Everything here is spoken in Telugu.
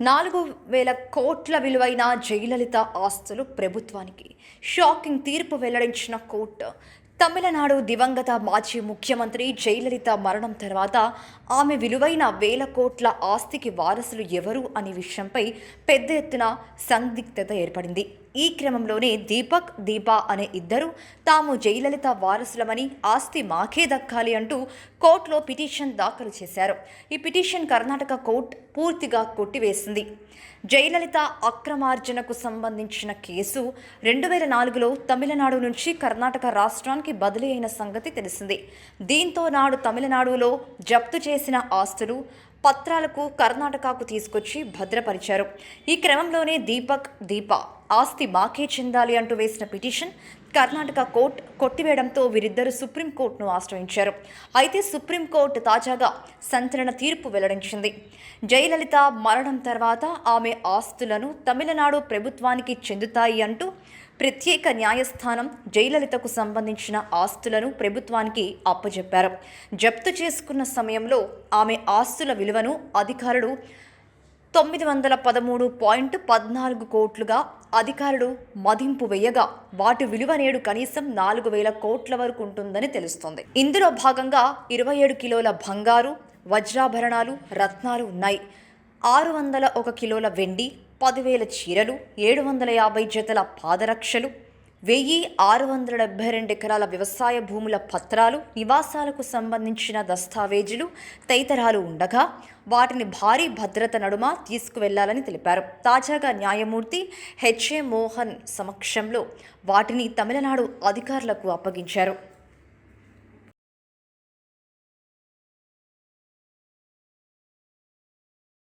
నాలుగు వేల కోట్ల విలువైన జయలలిత ఆస్తులు ప్రభుత్వానికి. షాకింగ్ తీర్పు వెల్లడించిన కోర్టు. తమిళనాడు దివంగత మాజీ ముఖ్యమంత్రి జయలలిత మరణం తర్వాత ఆమె విలువైన వేల కోట్ల ఆస్తికి వారసులు ఎవరు అనే విషయంపై పెద్ద ఎత్తున సందిగ్ధత ఏర్పడింది. ఈ క్రమంలోనే దీపక్ దీపా అనే ఇద్దరు తాము జయలలిత వారసులమని ఆస్తి మాకే దక్కాలి అంటూ కోర్టులో పిటిషన్ దాఖలు చేశారు. ఈ పిటిషన్ కర్ణాటక కోర్టు పూర్తిగా కొట్టివేసింది. జయలలిత అక్రమార్జనకు సంబంధించిన కేసు రెండు వేల నాలుగులో తమిళనాడు నుంచి కర్ణాటక రాష్ట్రానికి బదిలీ అయిన సంగతి తెలిసింది. దీంతో నాడు తమిళనాడులో జప్తు చేసిన ఆస్తులు పత్రాలకు కర్ణాటకకు తీసుకొచ్చి భద్రపరిచారు. ఈ క్రమంలోనే దీపక్ దీప ఆస్తి మాకే చెందాలి అంటూ వేసిన పిటిషన్ కర్ణాటక కోర్టు కొట్టివేయడంతో వీరిద్దరూ సుప్రీంకోర్టును ఆశ్రయించారు. అయితే సుప్రీంకోర్టు తాజాగా సంచలన తీర్పు వెల్లడించింది. జయలలిత మరణం తర్వాత ఆమె ఆస్తులను తమిళనాడు ప్రభుత్వానికి చెందుతాయి అంటూ ప్రత్యేక న్యాయస్థానం జయలలితకు సంబంధించిన ఆస్తులను ప్రభుత్వానికి అప్పజెప్పారు. జప్తు చేసుకున్న సమయంలో ఆమె ఆస్తుల విలువను అధికారులు తొమ్మిది వందల పదమూడు పాయింట్ పద్నాలుగు కోట్లుగా అధికారులు మదింపు వేయగా వాటి విలువ నేడు కనీసం నాలుగు వేల కోట్ల వరకు ఉంటుందని తెలుస్తోంది. ఇందులో భాగంగా ఇరవై ఏడు కిలోల బంగారు వజ్రాభరణాలు రత్నాలు ఉన్నాయి. ఆరు వందల ఒక కిలోల వెండి పదివేల చీరలు ఏడు వందల యాభై జతల పాదరక్షలు వెయ్యి ఆరు వందల డెబ్బై రెండు ఎకరాల వ్యవసాయ భూముల పత్రాలు నివాసాలకు సంబంధించిన దస్తావేజులు తదితరాలు ఉండగా వాటిని భారీ భద్రత నడుమ తీసుకువెళ్ళాలని తెలిపారు. తాజాగా న్యాయమూర్తి హెచ్ఏ మోహన్ సమక్షంలో వాటిని తమిళనాడు అధికారులకు అప్పగించారు.